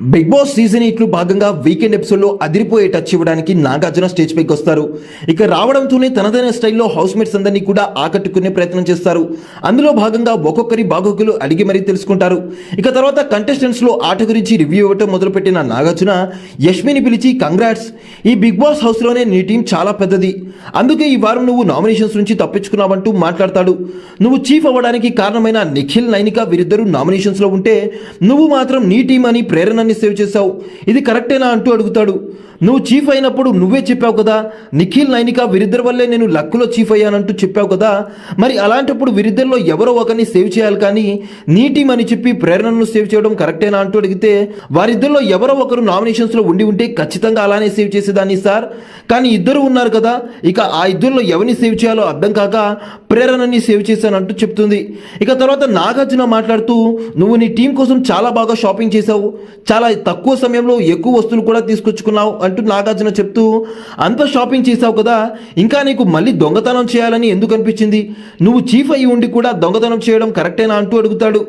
Big boss season ఎయిట్లో భాగంగా weekend ఎపిసోడ్లో అదిరిపోయే టచ్ ఇవ్వడానికి నాగార్జున స్టేజ్ పైకి వస్తారు. ఇక రావడంతోనే తనదైన స్టైల్లో హౌస్ మేట్స్ అందరినీ కూడా ఆకట్టుకునే ప్రయత్నం చేస్తారు. అందులో భాగంగా ఒక్కొక్కరి బాగోగులు అడిగి మరీ తెలుసుకుంటారు. ఇక తర్వాత కంటెస్టెంట్స్లో ఆట గురించి రివ్యూ ఇవ్వటం మొదలుపెట్టిన నాగార్జున యష్మిని పిలిచి కంగ్రాట్స్ ఈ బిగ్ బాస్ హౌస్లోనే నీ టీం చాలా పెద్దది. అందుకే ఈ వారం నువ్వు నామినేషన్స్ నుంచి తప్పించుకున్నావంటూ మాట్లాడతాడు. నువ్వు చీఫ్ అవ్వడానికి కారణమైన నిఖిల్ నైనిక వీరిద్దరూ నామినేషన్స్లో ఉంటే నువ్వు మాత్రం నీ టీం అని ప్రేరణ దేశాన్ని సేవ్ చేశావు. ఇది కరెక్టేనా అంటూ అడుగుతాడు. నువ్వు చీఫ్ అయినప్పుడు నువ్వే చెప్పావు కదా నిఖిల్ నైనిక వీరిద్దరి వల్లే నేను లక్కులో చీఫ్ అయ్యానంటూ చెప్పావు కదా మరి అలాంటప్పుడు వీరిద్దరిలో ఎవరో ఒకరిని సేవ్ చేయాలి కానీ నీ టీం అని చెప్పి ప్రేరణను సేవ్ చేయడం కరెక్టేనా అంటూ అడిగితే వారిద్దరిలో ఎవరో ఒకరు నామినేషన్స్లో ఉండి ఉంటే ఖచ్చితంగా అలానే సేవ్ చేసేదాన్ని సార్. కానీ ఇద్దరు ఉన్నారు కదా ఇక ఆ ఇద్దరిలో ఎవరిని సేవ్ చేయాలో అర్థం కాక ప్రేరణని సేవ్ చేశానంటూ చెప్తుంది. ఇక తర్వాత నాగార్జున మాట్లాడుతూ నువ్వు నీ టీం కోసం చాలా బాగా షాపింగ్ చేశావు. చాలా చాలా తక్కువ సమయంలో ఎక్కువ వస్తువులు కూడా తీసుకొచ్చుకున్నావు అంటూ నాగార్జున చెప్తూ అంత షాపింగ్ చేశావు కదా ఇంకా నీకు మళ్ళీ దొంగతనం చేయాలని ఎందుకు అనిపించింది? నువ్వు చీఫ్ అయ్యి ఉండి కూడా దొంగతనం చేయడం కరెక్టేనా అంటూ అడుగుతాడు.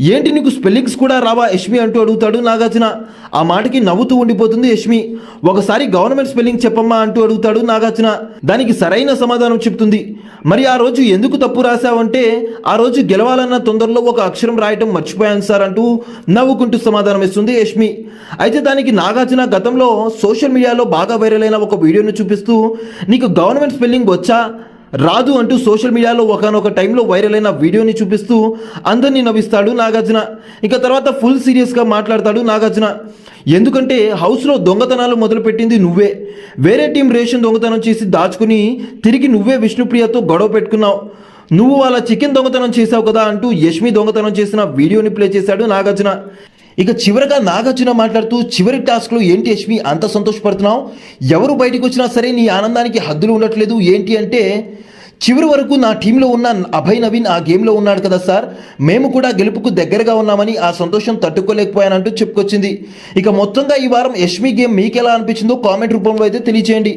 ఏంటి నీకు స్పెల్లింగ్స్ కూడా రావా? యష్మి అంటూ అడుగుతాడు నాగార్జున. ఆ మాటకి నవ్వుతూ ఉండిపోతుంది యష్మి. ఒకసారి గవర్నమెంట్ స్పెల్లింగ్ చెప్పమ్మా అంటూ అడుగుతాడు నాగార్జున. దానికి సరైన సమాధానం చెప్తుంది. మరి ఆ రోజు ఎందుకు తప్పు రాశావంటే ఆ రోజు గెలవాలన్న తొందరలో ఒక అక్షరం రాయటం మర్చిపోయాను సార్ అంటూ నవ్వుకుంటూ సమాధానం ఇస్తుంది యష్మి. అయితే దానికి నాగార్జున గతంలో సోషల్ మీడియాలో బాగా వైరల్ అయిన ఒక వీడియోను చూపిస్తూ నీకు గవర్నమెంట్ స్పెల్లింగ్ వచ్చా? రాదు అంటూ సోషల్ మీడియాలో ఒకనొక టైంలో వైరల్ అయిన వీడియోని చూపిస్తూ అందరినీ నవ్విస్తాడు నాగార్జున. ఇక తర్వాత ఫుల్ సీరియస్గా మాట్లాడతాడు నాగార్జున. ఎందుకంటే హౌస్లో దొంగతనాలు మొదలుపెట్టింది నువ్వే. వేరే టీం రేషన్ దొంగతనం చేసి దాచుకుని తిరిగి నువ్వే విష్ణుప్రియతో గొడవ పెట్టుకున్నావు. నువ్వు వాళ్ళ చికెన్ దొంగతనం చేసావు కదా అంటూ యష్మి దొంగతనం చేసిన వీడియోని ప్లే చేశాడు నాగార్జున. ఇక చివరగా నాగార్జున మాట్లాడుతూ చివరి టాస్క్లో ఏంటి యష్మి అంత సంతోషపడుతున్నావు? ఎవరు బయటకు వచ్చినా సరే నీ ఆనందానికి హద్దులు ఉండట్లేదు. ఏంటి అంటే చివరి వరకు నా టీంలో ఉన్న అభయ్ నవీన్ ఆ గేమ్లో ఉన్నాడు కదా సార్. మేము కూడా గెలుపుకు దగ్గరగా ఉన్నామని ఆ సంతోషం తట్టుకోలేకపోయానంటూ చెప్పుకొచ్చింది. ఇక మొత్తంగా ఈ వారం యష్మి గేమ్ మీకు ఎలా అనిపించిందో కామెంట్ రూపంలో అయితే తెలియచేయండి.